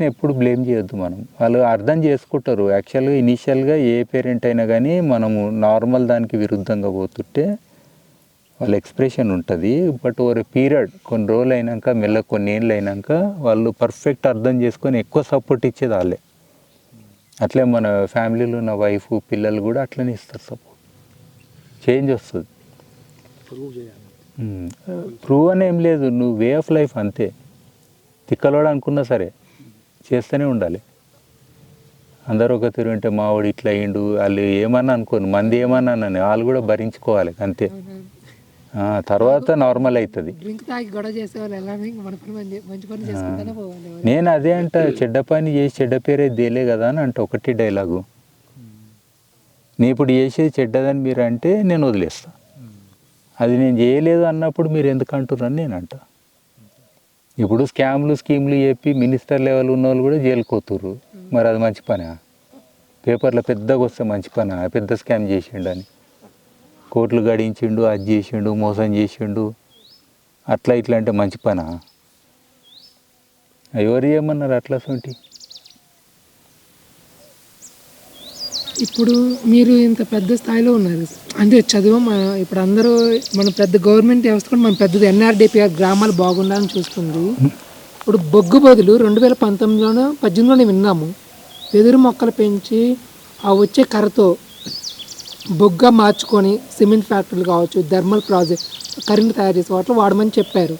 పేరెంట్స్ని ఎప్పుడు బ్లేమ్ చేయొద్దు మనం. వాళ్ళు అర్థం చేసుకుంటారు. యాక్చువల్గా ఇనీషియల్గా ఏ పేరెంట్ అయినా కానీ మనము నార్మల్ దానికి విరుద్ధంగా పోతుంటే వాళ్ళ ఎక్స్ప్రెషన్ ఉంటుంది. బట్ ఓవర్ పీరియడ్ కొన్ని రోజులు అయినాక మెల్ల కొన్ని ఏళ్ళు అయినాక వాళ్ళు పర్ఫెక్ట్ అర్థం చేసుకొని ఎక్కువ సపోర్ట్ ఇచ్చేది వాళ్ళే. అట్లే మన ఫ్యామిలీలో ఉన్న వైఫ్ పిల్లలు కూడా అట్లనే ఇస్తారు సపోర్ట్. చేంజ్ వస్తుంది. ప్రూవ్ అని ఏం లేదు. నువ్వు వే ఆఫ్ లైఫ్ అంతే. తిక్కలోడు అనుకున్నా సరే. చేస్తూనే ఉండాలి. అందరూ ఒక తిరుగు ఉంటే మావాడు ఇట్లా అయ్యిండు వాళ్ళు ఏమన్నా అనుకోను మంది ఏమన్నా అన్నాను వాళ్ళు కూడా భరించుకోవాలి అంతే. తర్వాత నార్మల్ అవుతుంది నేను అదే అంట చెడ్డ పని చేసి చెడ్డ పేరే దేలే కదా అని అంట ఒకటి డైలాగు. నీ ఇప్పుడు చేసేది చెడ్డదని మీరు అంటే నేను వదిలేస్తా. అది నేను చేయలేదు అన్నప్పుడు మీరు ఎందుకు అంటున్నారని నేను అంట ఇప్పుడు స్కామ్లు స్కీమ్లు చెప్పి మినిస్టర్ లెవెల్ ఉన్న వాళ్ళు కూడా జైలుకి మరి అది మంచి పనా? పేపర్లో పెద్దగా వస్తే మంచి పనా? పెద్ద స్కామ్ అని కోట్లు గడించిండు అది చేసిండు మోసం చేసిండు. అట్లా ఇట్లా అంటే మంచి పనా? ఎవరు చేయమన్నారు అట్లా సొంటి? ఇప్పుడు మీరు ఇంత పెద్ద స్థాయిలో ఉన్నారు. అంటే చదువు మన- ఇప్పుడు అందరూ మన పెద్ద గవర్నమెంట్ వ్యవస్థ కూడా మన పెద్దది ఎన్ఆర్డిపిఆర్ గ్రామాలు బాగుండాలని చూస్తుంది. ఇప్పుడు బొగ్గు బదులు రెండు వేల పంతొమ్మిదిలోనో పద్దెనిమిదిలోనే విన్నాము. వెదురు మొక్కలు పెంచి ఆ వచ్చే కర్రతో బొగ్గ మార్చుకొని సిమెంట్ ఫ్యాక్టరీలు కావచ్చు థర్మల్ ప్రాజెక్ట్ కరెంట్ తయారు చేసే వాటిలో వాడమని చెప్పారు.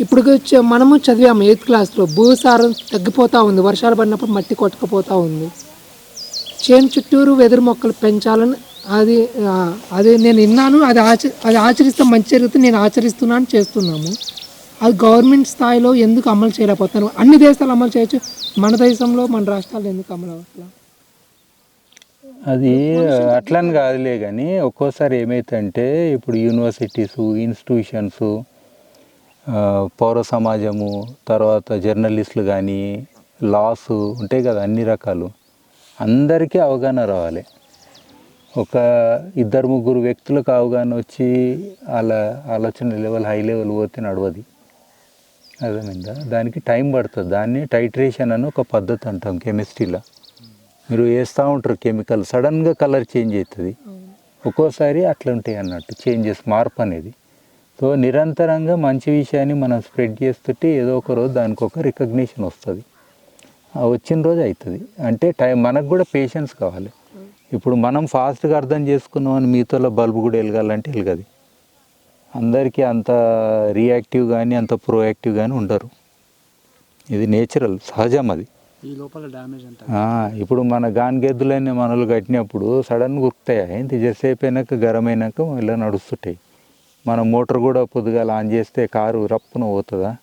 ఇప్పుడు మనము చదివాము ఎయిత్ క్లాస్లో భూసారం తగ్గిపోతూ ఉంది. వర్షాలు పడినప్పుడు మట్టి కొట్టుకుపోతూ ఉంది. చేను చుట్టూరు వెదురు మొక్కలు పెంచాలని అది అది నేను విన్నాను. అది ఆచ అది ఆచరిస్తే మంచి జరుగుతుంది. నేను ఆచరిస్తున్నాను చేస్తున్నాము. అది గవర్నమెంట్ స్థాయిలో ఎందుకు అమలు చేయలేకపోతున్నారు? అన్ని దేశాలు అమలు చేయొచ్చు. మన దేశంలో మన రాష్ట్రాలు ఎందుకు అమలు అవ్వట్లా? అది అట్లని కాదులే కానీ ఒక్కోసారి ఏమైతుందంటే ఇప్పుడు యూనివర్సిటీస్ ఇన్స్టిట్యూషన్స్ పౌర సమాజము తర్వాత జర్నలిస్టులు కానీ లాస్ ఉంటాయి కదా అన్ని రకాలు. అందరికీ అవగాహన రావాలి. ఒక ఇద్దరు ముగ్గురు వ్యక్తులకు అవగాహన వచ్చి వాళ్ళ ఆలోచన లెవెల్ హై లెవెల్ పోతే నడవది. అర్థమైందా? దానికి టైం పడుతుంది. దాన్ని టైట్రేషన్ అని ఒక పద్ధతి అంటాం కెమిస్ట్రీలో. మీరు వేస్తూ ఉంటారు కెమికల్ సడన్గా కలర్ చేంజ్ అవుతుంది. ఒక్కోసారి అట్లా ఉంటాయి అన్నట్టు చేంజెస్ మార్పు అనేది. సో నిరంతరంగా మంచి విషయాన్ని మనం స్ప్రెడ్ చేస్తుంటే ఏదో ఒక రోజు దానికి ఒక రికగ్నిషన్ వస్తుంది. వచ్చిన రోజు అవుతుంది అంటే టైం మనకు కూడా పేషెన్స్ కావాలి. ఇప్పుడు మనం ఫాస్ట్గా అర్థం చేసుకున్నాం అని మీతో బల్బు కూడా వెలగాలంటే వెలగది. అందరికీ అంత రియాక్టివ్ కానీ అంత ప్రోయాక్టివ్ కానీ ఉండరు. ఇది నేచురల్ సహజం అది. ఈ లోపల డ్యామేజ్ ఇప్పుడు మన గానిగెద్దులైన మనలు కట్టినప్పుడు సడన్గా ఉరుకుతాయి? ఏంటి? జసేపు అయినాక గరం అయినాక ఇలా నడుస్తుంటాయి. మన మోటార్ కూడా పొద్దుగాల ఆన్ చేస్తే కారు రప్పున పోతుందా?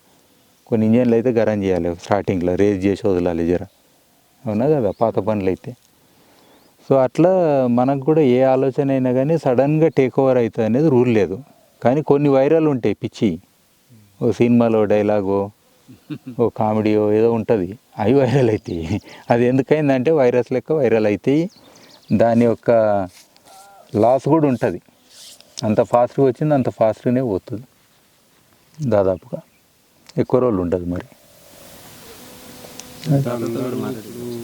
కొన్ని ఇంజన్లు అయితే గరం చేయాలి. స్టార్టింగ్లో రేజ్ చేసి వదలాలి జర. అవునా కదా? పాత పనులు అయితే. సో అట్లా మనకు కూడా ఏ ఆలోచన అయినా కానీ సడన్గా టేక్ ఓవర్ అవుతుంది అనేది రూల్ లేదు. కానీ కొన్ని వైరల్ ఉంటాయి పిచ్చి. ఓ సినిమాలో డైలాగో ఓ కామెడీయో ఏదో ఉంటుంది. అవి వైరల్ అవుతాయి అది ఎందుకైందంటే వైరస్ లెక్క వైరల్ అవుతాయి దాని యొక్క లాస్ కూడా ఉంటుంది. అంత ఫాస్ట్గా వచ్చింది అంత ఫాస్ట్గానే పోతుంది. దాదాపుగా. ఎక్కువ రోజులు ఉంటుంది మరి.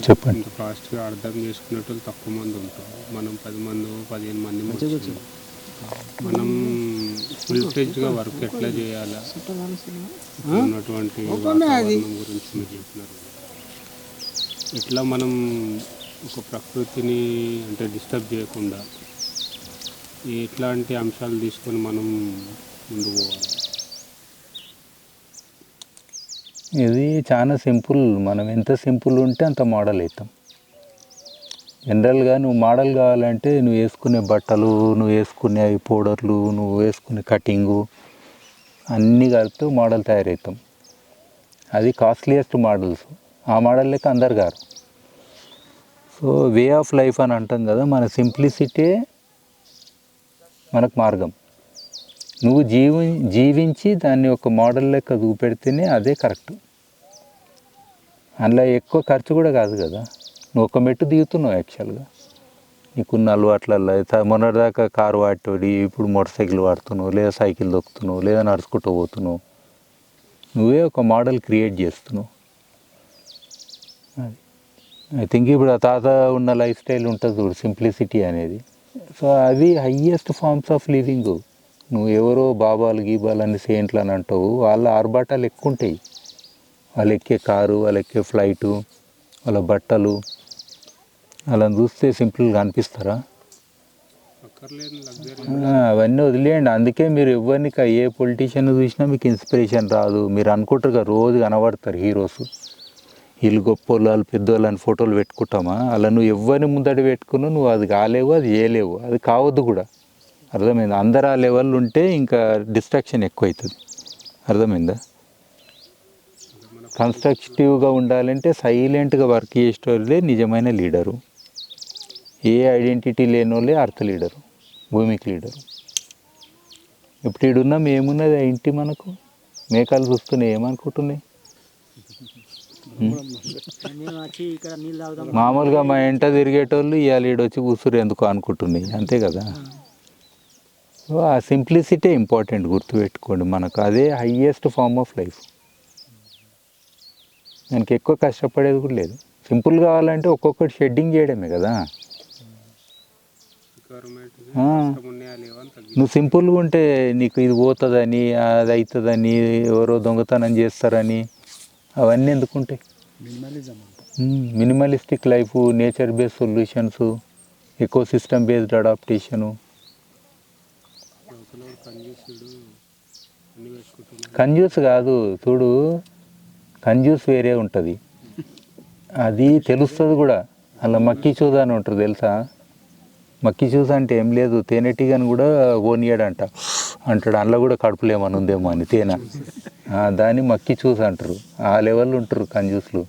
చెప్పండి. ఫాస్ట్గా అర్థం చేసుకునేటోళ్ళు తక్కువ మంది ఉంటారు. మనం పది మంది పదిహేను మంది. మనం ఫుల్ ఫ్లెడ్జ్గా వర్క్ ఎట్లా చేయాలా? ఉన్నటువంటి గురించి మీరు చెప్పినారు ఎట్లా మనం ఒక ప్రకృతిని అంటే డిస్టర్బ్ చేయకుండా ఎట్లాంటి అంశాలు తీసుకొని మనం ముందుకు పోవాలి? ఇది చాలా సింపుల్. మనం ఎంత సింపుల్ ఉంటే అంత మోడల్ అవుతాం జనరల్గా నువ్వు మోడల్ కావాలంటే నువ్వు వేసుకునే బట్టలు నువ్వు వేసుకునే అవి పౌడర్లు నువ్వు వేసుకునే కటింగు అన్నీ కలిపితే మోడల్ తయారవుతాం. అది కాస్ట్లీయెస్ట్ మోడల్స్. ఆ మోడల్ లెక్క అందరు గారు. సో వే ఆఫ్ లైఫ్ అని అంటాం కదా మన సింప్లిసిటీ మనకు మార్గం. నువ్వు జీవి జీవించి దాన్ని ఒక మోడల్ లెక్క చూపెడితేనే అదే కరెక్ట్. అందులో ఎక్కువ ఖర్చు కూడా కాదు కదా. నువ్వు ఒక మెట్టు దిగుతున్నావు యాక్చువల్గా. నీకున్న అలవాట్లలో మొన్నటిదాకా కారు వాడేటోడి ఇప్పుడు మోటార్ సైకిల్ వాడుతున్నావు లేదా సైకిల్ దొక్కుతున్నావు లేదా నడుచుకుంటూ పోతున్నావు. నువ్వే ఒక మోడల్ క్రియేట్ చేస్తున్నావు. ఐ థింక్ ఇప్పుడు ఆ తాత ఉన్న లైఫ్ స్టైల్ ఉంటుంది చూడు సింప్లిసిటీ అనేది. సో అవి హయ్యెస్ట్ ఫార్మ్స్ ఆఫ్ లివింగ్. నువ్వు ఎవరో బాబాలు గీబాలు అని సేంట్లు అని అంటావు. వాళ్ళ ఆర్భాటాలు ఎక్కువ ఉంటాయి వాళ్ళు ఎక్కే కారు వాళ్ళు ఎక్కే ఫ్లైటు వాళ్ళ బట్టలు. వాళ్ళని చూస్తే సింపుల్గా అనిపిస్తారా? అవన్నీ వదిలేయండి. అందుకే మీరు ఎవరిని ఏ పొలిటీషియన్ చూసినా మీకు ఇన్స్పిరేషన్ రాదు. మీరు అనుకుంటారు కదా రోజు కనబడతారు హీరోస్ వీళ్ళు గొప్పోళ్ళు వాళ్ళు పెద్దోళ్ళు అని ఫోటోలు పెట్టుకుంటామా? అలా నువ్వు ఎవరిని ముందట పెట్టుకున్నావు? నువ్వు అది కాలేవు అది చేయలేవు. అది కావద్దు కూడా. అర్థమైంది? అందరు ఆ లెవెల్ ఉంటే ఇంకా డిస్ట్రాక్షన్ ఎక్కువ అవుతుంది అర్థమైందా? కన్స్ట్రక్టివ్గా ఉండాలంటే సైలెంట్గా వర్క్ చేసేటోళ్ళే నిజమైన లీడరు ఏ ఐడెంటిటీ లేని వాళ్ళే అర్థ లీడరు భూమికి లీడరు ఇప్పుడు ఈడున్నాం ఏమున్నది ఆ ఇంటి మనకు? మేకాలు చూస్తున్నాయి ఏమనుకుంటున్నాయి? తాగుదాం మామూలుగా మా ఇంట తిరిగేటోళ్ళు ఇవాళ ఈడొచ్చి కూసురు ఎందుకు అనుకుంటున్నాయి? అంతే కదా? సో ఆ సింప్లిసిటీ ఇంపార్టెంట్ గుర్తుపెట్టుకోండి. మనకు అదే హయ్యెస్ట్ ఫార్మ్ ఆఫ్ లైఫ్ దానికి ఎక్కువ కష్టపడేది కూడా లేదు. సింపుల్ కావాలంటే ఒక్కొక్కటి షెడ్డింగ్ చేయడమే కదా. నువ్వు సింపుల్గా ఉంటే నీకు ఇది పోతుందని అది అవుతుందని ఎవరో దొంగతనం చేస్తారని అవన్నీ ఎందుకుంటాయి మినిమలిజం అంట. Minimalistic life nature based solutions ecosystem based adaptation కంజ్యూస్ కాదు చూడు. కంజ్యూస్ వేరే ఉంటుంది. అది తెలుస్తుంది కూడా. అలా మక్కి చూద అని ఉంటుంది తెలుసా? మక్కి చూస అంటే ఏం లేదు. తేనెటీగని కూడా ఓనియాడంట. అంటాడు అందులో కూడా కడుపులేమని ఉందేమో అని తేనె. దాన్ని మక్కి చూసి అంటారు. ఆ లెవెల్ ఉంటారు కంజూస్లు.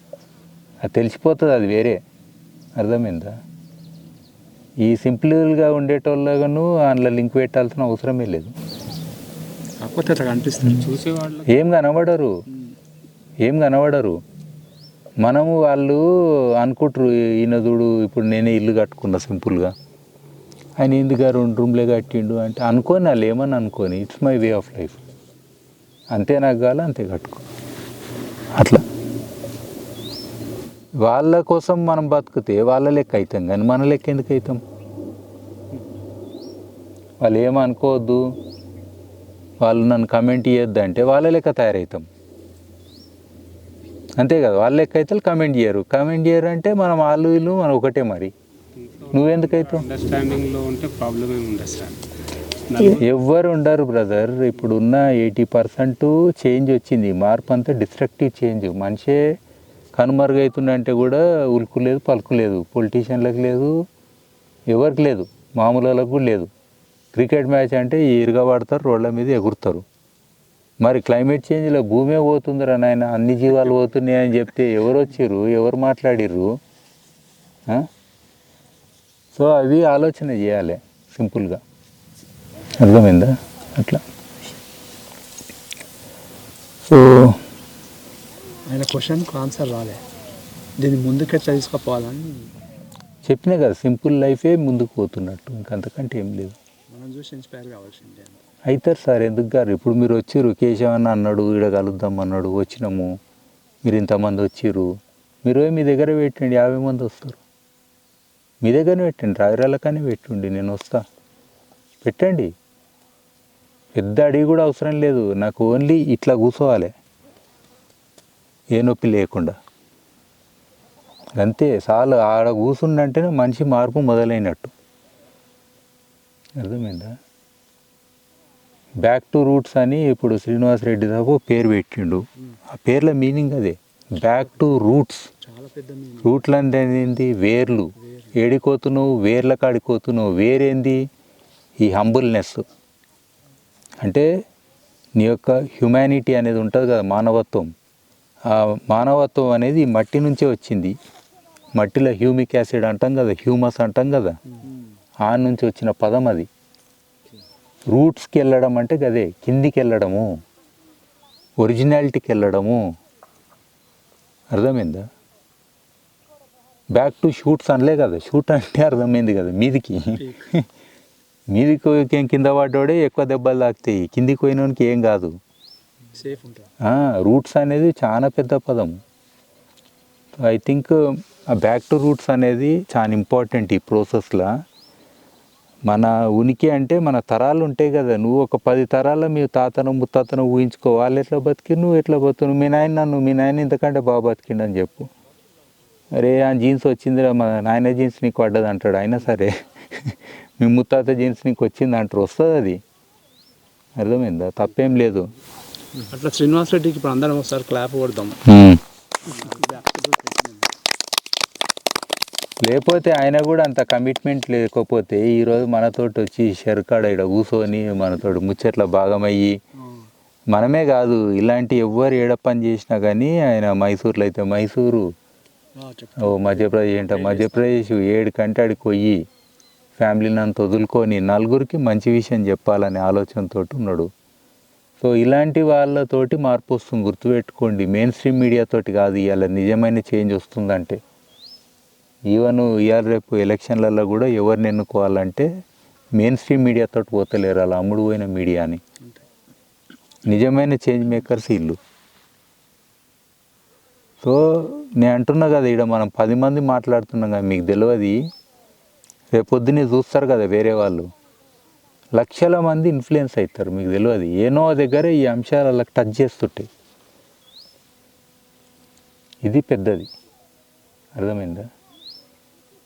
అది తెలిసిపోతుంది అది వేరే. అర్థమైందా? ఈ సింపుల్గా ఉండేటోళ్ళగాను అందులో లింక్ పెట్టాల్సిన అవసరమే లేదు. కాకపోతే అట్లా ఏం కనబడరు. ఏం కనబడరు. మనము వాళ్ళు అనుకుంటారు ఈయన చూడు ఇప్పుడు నేనే ఇల్లు కట్టుకున్నా సింపుల్గా. ఆయన ఎందుకు రెండు రూమ్లే కట్టిండు అంటే అనుకోని వాళ్ళు ఏమని అనుకోని it's my way of life అంతే నాకు కావాలి అంతే కట్టుకో. అట్లా. వాళ్ళ కోసం మనం బతికితే వాళ్ళ లెక్క అవుతాం కానీ మన లెక్క ఎందుకు అవుతాం వాళ్ళు ఏమనుకోవద్దు. వాళ్ళు నన్ను కమెంట్ అంటే వాళ్ళ లెక్క తయారవుతాం అంతే కదా వాళ్ళ లెక్క అయితే కమెంట్ చేయరు కమెంట్ చేయరు అంటే మనం వాళ్ళు వీళ్ళు మనం ఒకటే మరి. నువ్వెందుకు అవుతావు అండర్స్టాండింగ్లో ఉంటే ప్రాబ్లం ఏమి ఉండదు సార్ ఎవ్వరు ఉండరు బ్రదర్. ఇప్పుడున్న ఎయిటీ పర్సెంట్ చేంజ్ వచ్చింది. మార్పు అంతా డిస్ట్రక్టివ్ చేంజ్. మనిషే కనుమరుగవుతుందంటే కూడా ఉలుకు లేదు పలుకు లేదు. పొలిటీషియన్లకు లేదు ఎవరికి లేదు. మామూలు కూడా లేదు. క్రికెట్ మ్యాచ్ అంటే ఇరుగా పడతారు రోడ్ల మీద ఎగురుతారు. మరి క్లైమేట్ చేంజ్లో భూమే పోతుందిరా నాయన అన్ని జీవాలు పోతున్నాయి అని చెప్తే ఎవరు వచ్చిర్రు ఎవరు మాట్లాడిర్రు? సో అవి ఆలోచన చేయాలి సింపుల్గా అర్థమైందా? అట్లా. సో ఆయన క్వశ్చన్కు ఆన్సర్ రాలే. దీన్ని ముందుకెట్లా తీసుకుపోవాలని చెప్పినా కదా సింపుల్ లైఫే ముందుకు పోతున్నట్టు ఇంకంతకంటే ఏం లేదు. మనం చూసి ఇన్స్పైర్ కావాల్సిందే అవుతారు సార్ ఎందుకు గారు? ఇప్పుడు మీరు వచ్చారు కేశవన్న అన్నాడు ఈడ కలుద్దాం అన్నాడు వచ్చినాము. మీరు ఇంతమంది వచ్చారు. మీరు మీ దగ్గర పెట్టండి యాభై మంది వస్తారు. మీ దగ్గరనే పెట్టండి రాయరాలకనే పెట్టుండి నేను వస్తా. పెట్టండి. పెద్ద అడిగి కూడా అవసరం లేదు నాకు ఓన్లీ ఇట్లా కూర్చోవాలి. ఏ నొప్పి లేకుండా. అంతే చాలు ఆడ కూర్చుండంటేనే మనిషి మార్పు మొదలైనట్టు. అర్థమైందా? బ్యాక్ టు రూట్స్ అని ఇప్పుడు శ్రీనివాస్ రెడ్డి ఓ పేరు పెట్టిండు. ఆ పేర్ల మీనింగ్ అదే. బ్యాక్ టు రూట్స్ రూట్లు అంటే ఏంది? వేర్లు. ఏడికోతున్నావు వేర్ల కాడిపోతున్నావు? వేరేంది? ఈ హంబుల్నెస్ అంటే నీ యొక్క హ్యుమానిటీ అనేది ఉంటుంది కదా మానవత్వం. ఆ మానవత్వం అనేది మట్టి నుంచే వచ్చింది. మట్టిలో హ్యూమిక్ యాసిడ్ అంటాం కదా హ్యూమస్ అంటాం కదా. ఆ నుంచి వచ్చిన పదం అది. రూట్స్కి వెళ్ళడం అంటే గదే కిందికి వెళ్ళడము ఒరిజినాలిటీకి వెళ్ళడము అర్థమైందా? బ్యాక్ టు షూట్స్ అనలే కదా షూట్ అంటే అర్థమైంది కదా మీదికి. మీదికి కింద పడ్డాడే ఎక్కువ దెబ్బలు తాకుతాయి కిందికి పోయినోనికి ఏం కాదు. రూట్స్ అనేది చాలా పెద్ద పదం. I think back to roots అనేది చాలా ఇంపార్టెంట్ ఈ ప్రాసెస్లో మన ఉనికి అంటే మన తరాలు ఉంటాయి కదా నువ్వు ఒక పది తరాల మీ తాతను ముత్తాతను ఊహించుకో వాళ్ళు ఎట్లా బతికి నువ్వు ఎట్లా బతుకు మీ నాయన నన్ను మీ నాయన ఇంతకంటే బాగా బతికిండని చెప్పు. అరే ఆ జీన్స్ వచ్చిందిరా మా నాయన జీన్స్ నీకు పడ్డది అంటాడు అయినా సరే. మీ ముత్తాత జీన్స్ నీకు వచ్చింది అంటారు వస్తుంది అది. అర్థమైందా? తప్పేం లేదు. అట్లా శ్రీనివాస్ రెడ్డికి ఇప్పుడు అందరం ఒకసారి క్లాప్ కొడదాం. లేకపోతే ఆయన కూడా అంత కమిట్మెంట్ లేకపోతే ఈరోజు మనతోటి వచ్చి షెర్కాడ ఇక్కడ కూర్చొని మనతోటి ముచ్చట్ల భాగమయ్యి మనమే కాదు ఇలాంటి ఎవ్వరు ఏడ పని చేసినా కానీ ఆయన మైసూర్లో అయితే మైసూరు. ఓ మధ్యప్రదేశ్ అంటే మధ్యప్రదేశ్ ఏడు కంటే ఆడికి పోయి ఫ్యామిలీని అంత వదులుకొని నలుగురికి మంచి విషయం చెప్పాలనే ఆలోచనతో ఉన్నాడు. సో ఇలాంటి వాళ్ళతోటి మార్పు వస్తుంది. గుర్తుపెట్టుకోండి. మెయిన్ స్ట్రీమ్ మీడియాతోటి కాదు ఇవాళ నిజమైన చేంజ్ వస్తుందంటే. ఈవెన్ ఇవాళ రేపు ఎలక్షన్లలో కూడా ఎవరిని ఎన్నుకోవాలంటే మెయిన్ స్ట్రీమ్ మీడియాతో పోతలేరు అలా అమ్ముడు పోయిన మీడియాని నిజమైన చేంజ్ మేకర్స్ ఇల్లు. సో నేను అంటున్నా కదా ఇక్కడ మనం పది మంది మాట్లాడుతున్నాం కదా మీకు తెలియదు. రేపొద్దునే చూస్తారు కదా వేరే వాళ్ళు. లక్షల మంది ఇన్ఫ్లుయెన్స్ అవుతారు మీకు తెలియదు. ఏనో దగ్గర ఈ అంశాలు వాళ్ళకి టచ్ చేస్తుంటాయి ఇది పెద్దది. అర్థమైందా?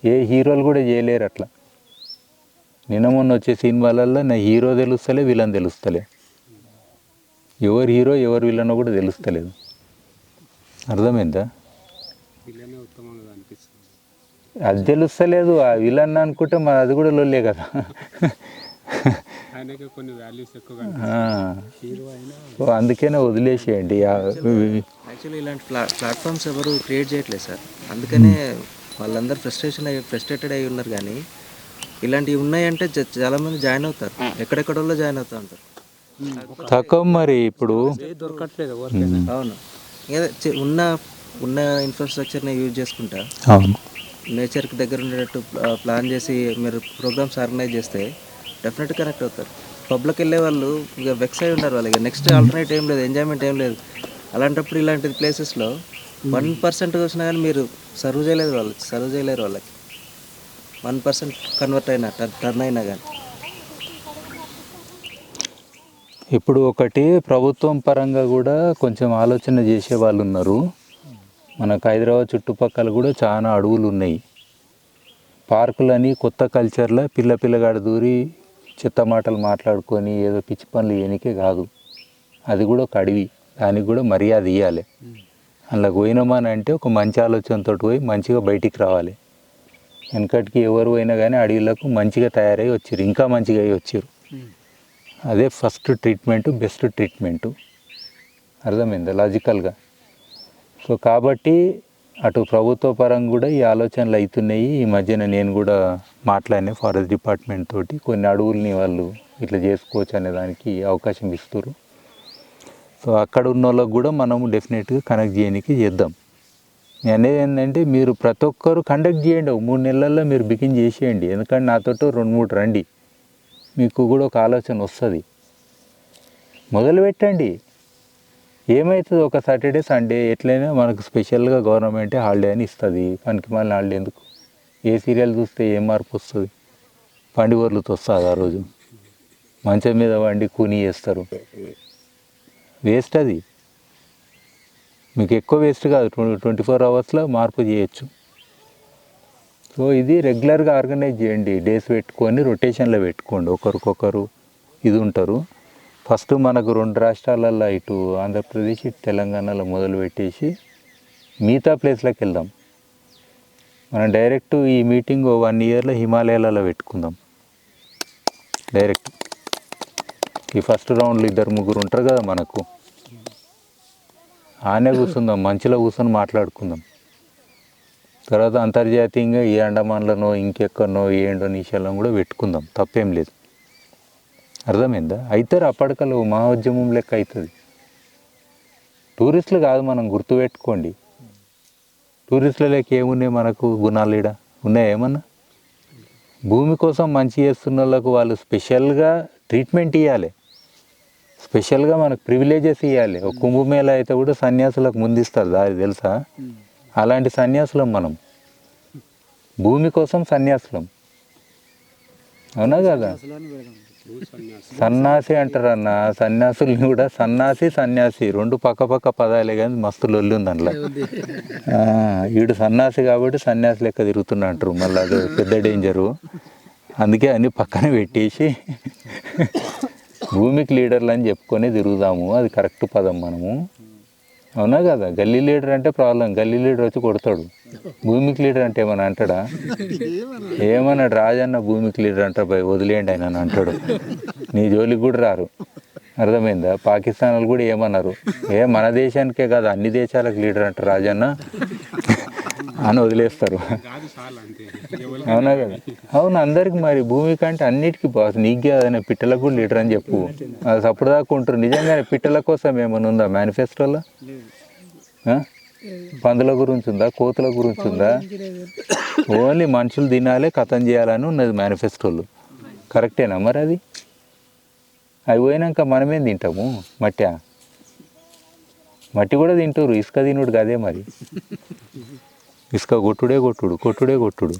ఏ హీరోలు కూడా చేయలేరు అట్లా. నిన్న మొన్న వచ్చే సినిమాలలో నా హీరో తెలుస్తలే విలన్ తెలుస్తలే. ఎవరు హీరో ఎవరు విలనో కూడా తెలుస్తలేదు. అర్థమైందా? అది తెలుస్తలేదు ఆ విలన్ అనుకుంటే మరి అది కూడా లొల్లే కదా. ఆయనకే కొన్ని వాల్యూస్ ఎక్కువగా ఆ. సో అందుకనే వదిలేసేయండి. ఇలాంటి ప్లా ప్లాట్ఫామ్స్ ఎవరు క్రియేట్ చేయట్లేదు సార్. అందుకనే వాళ్ళందరూ ఫ్రస్ట్రేషన్ అయ్యి ఫ్రస్ట్రేటెడ్ అయి ఉన్నారు కానీ ఇలాంటివి ఉన్నాయంటే జ- చాలా మంది జాయిన్ అవుతారు. ఎక్కడెక్కడోళ్ళో జాయిన్ అవుతా ఉంటారు. తక్కువ మరి ఇప్పుడు దొరకట్లేదు అవును. ఉన్న ఉన్న ఇన్ఫ్రాస్ట్రక్చర్ని యూజ్ చేసుకుంటా. అవును. నేచర్కి దగ్గర ఉండేటట్టు ప్లా- ప్లాన్ చేసి మీరు ప్రోగ్రామ్స్ ఆర్గనైజ్ చేస్తే డెఫినెట్ కనెక్ట్ అవుతారు. పబ్లిక్ వెళ్ళే వాళ్ళు ఇక వెక్స్ అయి ఉన్నారు వాళ్ళు. ఇక నెక్స్ట్ ఆల్టర్నేట్ ఏం లేదు ఎంజాయ్మెంట్ ఏం లేదు. అలాంటప్పుడు ఇలాంటి ప్లేసెస్లో వన్ పర్సెంట్ వచ్చినా కానీ మీరు సర్వ్ చేయలేదు వాళ్ళకి సర్వ్ చేయలేరు వాళ్ళకి. వన్ పర్సెంట్ కన్వర్ట్ అయినా టర్న్ టర్న్ అయినా కానీ. ఇప్పుడు ఒకటి ప్రభుత్వం పరంగా కూడా కొంచెం ఆలోచన చేసే వాళ్ళు ఉన్నారు. మనకు హైదరాబాద్ చుట్టుపక్కల కూడా చాలా అడవులు ఉన్నాయి. పార్కులని కొత్త కల్చర్లో పిల్ల పిల్లగాడు దూరి చెత్త మాటలు మాట్లాడుకొని ఏదో పిచ్చి పనులు చేయనికే కాదు. అది కూడా ఒక అడవి దానికి కూడా మర్యాద ఇవ్వాలి అందులో పోయినామని అంటే ఒక మంచి ఆలోచనతో పోయి మంచిగా బయటికి రావాలి. వెనకటికి ఎవరు పోయినా కానీ అడవిలకు మంచిగా తయారై వచ్చారు ఇంకా మంచిగా అయ్యి వచ్చారు అదే ఫస్ట్ ట్రీట్మెంట్ బెస్ట్ ట్రీట్మెంట్ అర్థమైందా? లాజికల్గా సో కాబట్టి అటు ప్రభుత్వ పరంగా కూడా ఈ ఆలోచనలు అవుతున్నాయి ఈ మధ్యన నేను కూడా మాట్లాడిన ఫారెస్ట్ డిపార్ట్మెంట్ తోటి కొన్ని అడవుల్ని వాళ్ళు ఇట్లా చేసుకోవచ్చు అనే దానికి అవకాశం ఇస్తారు సో అక్కడ ఉన్న వాళ్ళకి కూడా మనము డెఫినెట్గా కనెక్ట్ చేయడానికి చేద్దాం. నేను అనేది ఏంటంటే మీరు ప్రతి ఒక్కరు కండక్ట్ చేయండి. ఒక మూడు నెలల్లో మీరు బిగిన్ చేసేయండి. ఎందుకంటే నాతోటి రెండు మూడు రండి. మీకు కూడా ఒక ఆలోచన వస్తుంది. మొదలు పెట్టండి. ఏమవుతుంది ఒక సాటర్డే సండే ఎట్లయినా మనకు స్పెషల్గా గవర్నమెంటే హాలిడే అని ఇస్తుంది. పనికి మళ్ళీ హాలిడే ఎందుకు? ఏ సీరియల్ చూస్తే ఏం మార్పు వస్తుంది? పండివర్లు తొస్తుంది ఆ రోజు. మంచం మీద వండి కూని చేస్తారు. వేస్ట్ అది. మీకు ఎక్కువ వేస్ట్ కాదు. ట్వంటీ ఫోర్ అవర్స్లో మార్పు చేయొచ్చు. సో ఇది రెగ్యులర్గా ఆర్గనైజ్ చేయండి. డేస్ పెట్టుకొని రొటేషన్లో పెట్టుకోండి. ఒకరికొకరు ఇది ఉంటారు. ఫస్ట్ మనకు రెండు రాష్ట్రాలలో ఇటు ఆంధ్రప్రదేశ్ ఇటు తెలంగాణలో మొదలు పెట్టేసి మిగతా ప్లేస్లకు వెళ్దాం. మనం డైరెక్ట్ ఈ మీటింగ్ వన్ ఇయర్లో హిమాలయాలలో పెట్టుకుందాం. డైరెక్ట్. ఈ ఫస్ట్ రౌండ్లో ఇద్దరు ముగ్గురు ఉంటారు కదా మనకు. ఆనే కూర్చుందాం మంచిలో కూర్చొని మాట్లాడుకుందాం. తర్వాత అంతర్జాతీయంగా ఏ అండమాన్లనో ఇంకెక్కడనో ఏ ఇండోనేషియాలో కూడా పెట్టుకుందాం తప్పేం లేదు. అర్థమైందా? అవుతారు అప్పటికలు మహోద్యమం లెక్క అవుతుంది. టూరిస్టులు కాదు మనం గుర్తుపెట్టుకోండి. టూరిస్టుల లెక్క ఏమున్నాయి మనకు గుణాలు ఈడ? ఉన్నాయా ఏమన్నా? భూమి కోసం మంచి చేస్తున్న వాళ్ళకు వాళ్ళు స్పెషల్గా ట్రీట్మెంట్ ఇవ్వాలి స్పెషల్గా మనకు ప్రివిలేజెస్ ఇవ్వాలి ఒక కుంభమేళ అయితే కూడా సన్యాసులకు ముందిస్తారు. దారి తెలుసా? అలాంటి సన్యాసులం మనం. భూమి కోసం సన్యాసులం. అవునా కదా? సన్నాసి అంటారన్న. సన్యాసుల్ని కూడా సన్నాసి సన్యాసి. రెండు పక్క పక్క పదాలే కానీ మస్తు లొల్లి ఉంది అందులో. వీడు సన్నాసి కాబట్టి సన్యాసి లెక్క తిరుగుతున్నా అంటారు. మళ్ళీ అది పెద్ద డేంజరు. అందుకే అన్ని పక్కన పెట్టేసి భూమికి లీడర్లు అని చెప్పుకొని తిరుగుదాము. అది కరెక్ట్ పదం మనము. అవునా కదా? గల్లీ లీడర్ అంటే ప్రాబ్లం. గల్లీ లీడర్ వచ్చి కొడతాడు. భూమికి లీడర్ అంటే ఏమన్నా అంటాడా? ఏమన్నాడు? రాజన్న భూమికి లీడర్ అంటారు భయ వదిలేయండి ఆయన అని అంటాడు. నీ జోలికి కూడా రారు. అర్థమైందా? పాకిస్తాన్ వాళ్ళు కూడా ఏమన్నారు? ఏ మన దేశానికే కాదు అన్ని దేశాలకు లీడర్ అంటారు రాజన్న. అని వదిలేస్తారు కాదు చాలు అంతే ఎవరు అవునా కదా? అవును అందరికి మరి భూమి కంటే అన్నిటికీ బాస్ నీకే అదైనా పిట్టలకు కూడా లీడర్ అని చెప్పు. అది అప్పుడు దాకా ఉంటారు. నిజంగానే పిట్టల కోసం ఏమైనా ఉందా? మేనిఫెస్టోలో? పందుల గురించి ఉందా? కోతుల గురించి ఉందా? ఓన్లీ మనుషులు తినాలి కథం చేయాలని ఉన్నది మేనిఫెస్టోలు. కరెక్టేనా మరి అది? అవి పోయినాక మనమేం తింటాము? మట్టి మట్టి కూడా తింటారు ఇసుక తినుడు కదే మరి. ఇసుక కొట్టుడే కొట్టుడు కొట్టుడే కొట్టుడు.